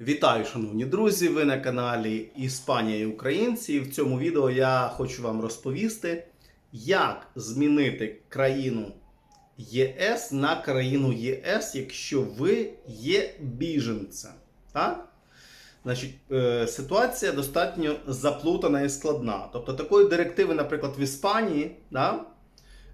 Вітаю, шановні друзі! Ви на каналі Іспанія і Українці. І в цьому відео я хочу вам розповісти, як змінити країну ЄС на країну ЄС, якщо ви є біженцем. Так? Значить, е, ситуація достатньо заплутана і складна. Тобто, такої директиви, наприклад, в Іспанії, да,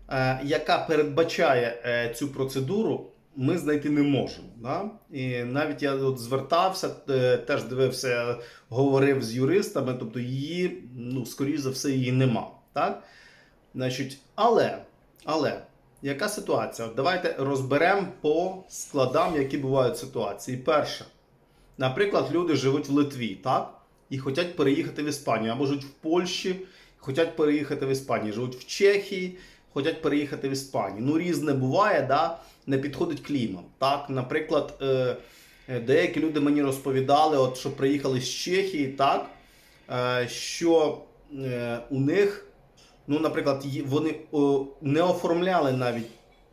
е, яка передбачає е, цю процедуру, ми знайти не можемо. Да? І навіть я от звертався, е, теж дивився, говорив з юристами, тобто її, ну, скоріш за все, її нема. Так? Значить, але, але, яка ситуація? Давайте розберемо по складам, які бувають ситуації. Перше, наприклад, люди живуть в Литві, так? І хочуть переїхати в Іспанію, або живуть в Польщі, хочуть переїхати в Іспанію, живуть в Чехії, хочуть переїхати в Іспанію. Ну, різне буває, да? не підходить клімат. Так, наприклад, е, е, деякі люди мені розповідали, от, що приїхали з Чехії, так, е, що е, у них, ну, наприклад, вони о, не оформляли навіть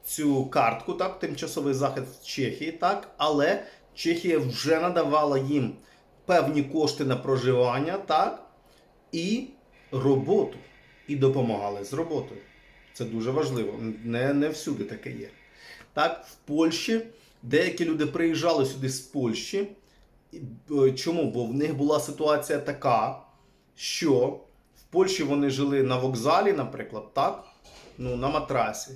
цю картку, так, тимчасовий захист в Чехії, так, але Чехія вже надавала їм певні кошти на проживання, так, і роботу, і допомагали з роботою. Це дуже важливо. Не, не всюди таке є. Так, в Польщі деякі люди приїжджали сюди з Польщі. Е, Чому? Бо в них була ситуація така, що в Польщі вони жили на вокзалі, наприклад, так? Ну, на матрасі.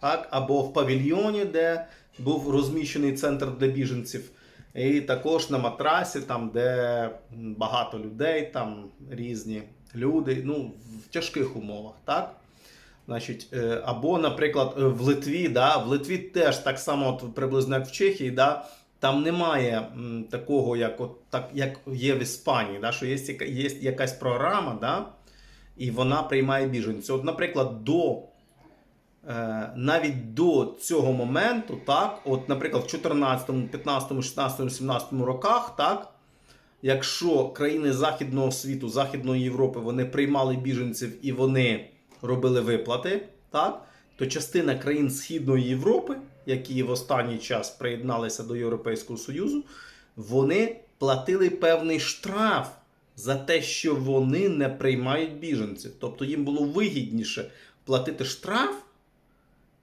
Так? Або в павільйоні, де був розміщений центр для біженців. І також на матрасі, там, де багато людей, там різні люди, ну, в тяжких умовах, так? Значить, е, або, наприклад, е, в Литві, да, в Литві теж так само, от, приблизно як в Чехії, да, там немає такого, як, от, так, як є в Іспанії, да, що є, є якась програма, да, і вона приймає біженців. От, наприклад, до, е, навіть до цього моменту, так, от, наприклад, в 14, 15, 16, 17 роках, так, якщо країни Західного світу, Західної Європи, вони приймали біженців і вони робили виплати, так, то частина країн Східної Європи, які в останній час приєдналися до Європейського Союзу, вони платили певний штраф за те, що вони не приймають біженців. Тобто їм було вигідніше платити штраф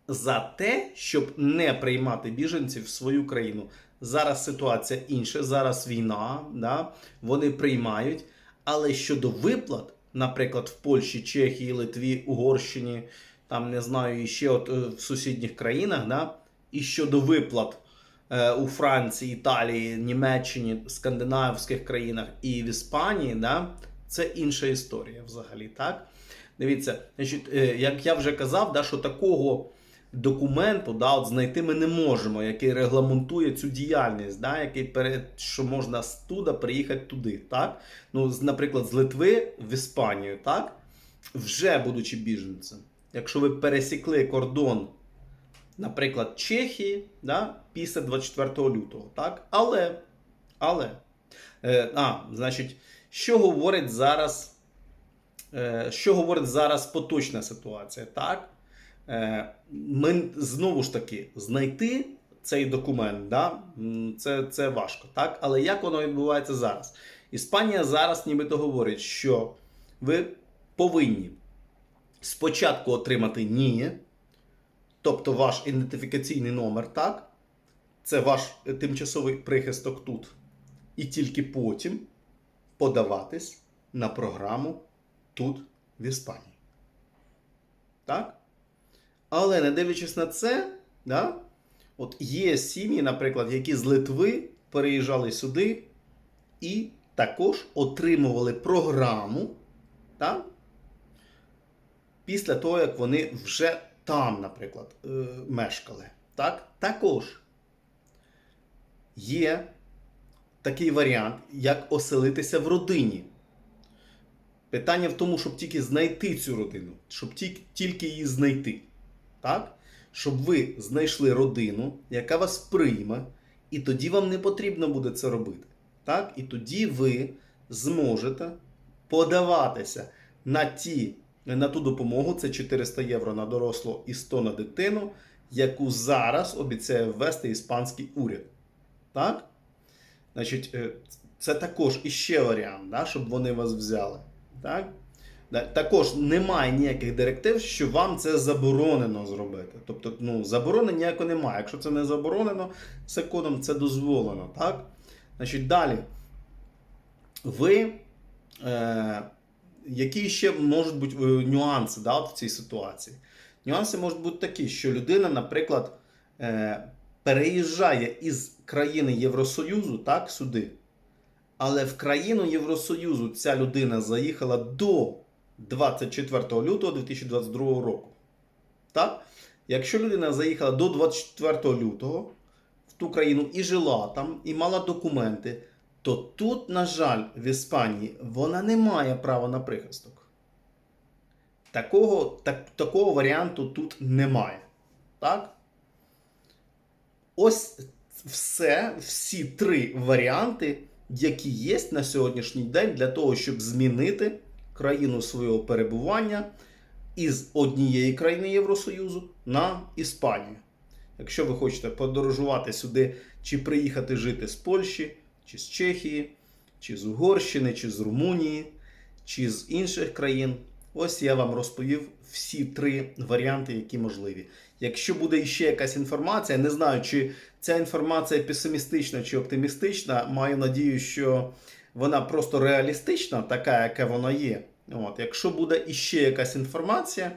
за те, щоб не приймати біженців в свою країну. Зараз ситуація інша, зараз війна, да? вони приймають. Але щодо виплат, наприклад, в Польщі, Чехії, Литві, Угорщині, там не знаю, і ще от е, в сусідніх країнах, да? і щодо виплат е, у Франції, Італії, Німеччині, скандинавських країнах і в Іспанії, да? це інша історія взагалі. так? Дивіться, значить, е, як я вже казав, да, що такого документу да, от знайти ми не можемо, який регламентує цю діяльність, да, який перед, що можна з туди приїхати туди. Так? Ну, наприклад, з Литви в Іспанію, так? вже будучи біженцем. Якщо ви пересікли кордон, наприклад, Чехії да, після 24 лютого. Так? Але, але, е, а, значить, що говорить зараз, е, що говорить зараз поточна ситуація? Так? Е, ми знову ж таки знайти цей документ, да? це, це важко, так? Але як воно відбувається зараз? Іспанія зараз нібито говорить, що ви повинні спочатку отримати ні, тобто ваш ідентифікаційний номер, так? Це ваш тимчасовий прихисток тут. І тільки потім подаватись на програму тут, в Іспанії. Так? Але не дивлячись на це, да, от є сім'ї, наприклад, які з Литви переїжджали сюди і також отримували програму да, після того, як вони вже там, наприклад, е, мешкали. Так? Також є такий варіант, як оселитися в родині. Питання в тому, щоб тільки знайти цю родину, щоб тільки, її знайти. Так? Щоб ви знайшли родину, яка вас прийме, і тоді вам не потрібно буде це робити. Так? І тоді ви зможете подаватися на, ті, на ту допомогу, це 400 євро на дорослого і 100 на дитину, яку зараз обіцяє ввести іспанський уряд. Так? Значить, е, це також іще варіант, да, щоб вони вас взяли. Так? Також немає ніяких директив, що вам це заборонено зробити. Тобто, ну, заборони ніякого немає. Якщо це не заборонено законом, це дозволено. Так? Значить, далі. Ви. Е, які ще можуть бути е, нюанси да, в цій ситуації? Нюанси можуть бути такі, що людина, наприклад, е, переїжджає із країни Євросоюзу так, сюди. Але в країну Євросоюзу ця людина заїхала до 24 лютого 2022 року. Так? Якщо людина заїхала до 24 лютого в ту країну і жила там, і мала документи, то тут, на жаль, в Іспанії вона не має права на прихисток. Такого, так, такого варіанту тут немає. Так? Ось все, всі три варіанти, які є на сьогоднішній день для того, щоб змінити країну свого перебування із однієї країни Євросоюзу на Іспанію. Якщо ви хочете подорожувати сюди чи приїхати жити з Польщі, чи з Чехії, чи з Угорщини, чи з Румунії, чи з інших країн, ось я вам розповів всі три варіанти, які можливі. Якщо буде ще якась інформація, не знаю, чи ця інформація песимістична чи оптимістична, маю надію, що вона просто реалістична, така, яка вона є. От, якщо буде іще якась інформація,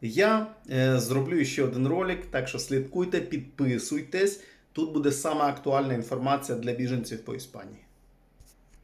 я е, зроблю ще один ролик, так що слідкуйте, підписуйтесь. Тут буде сама актуальна інформація для біженців по Іспанії.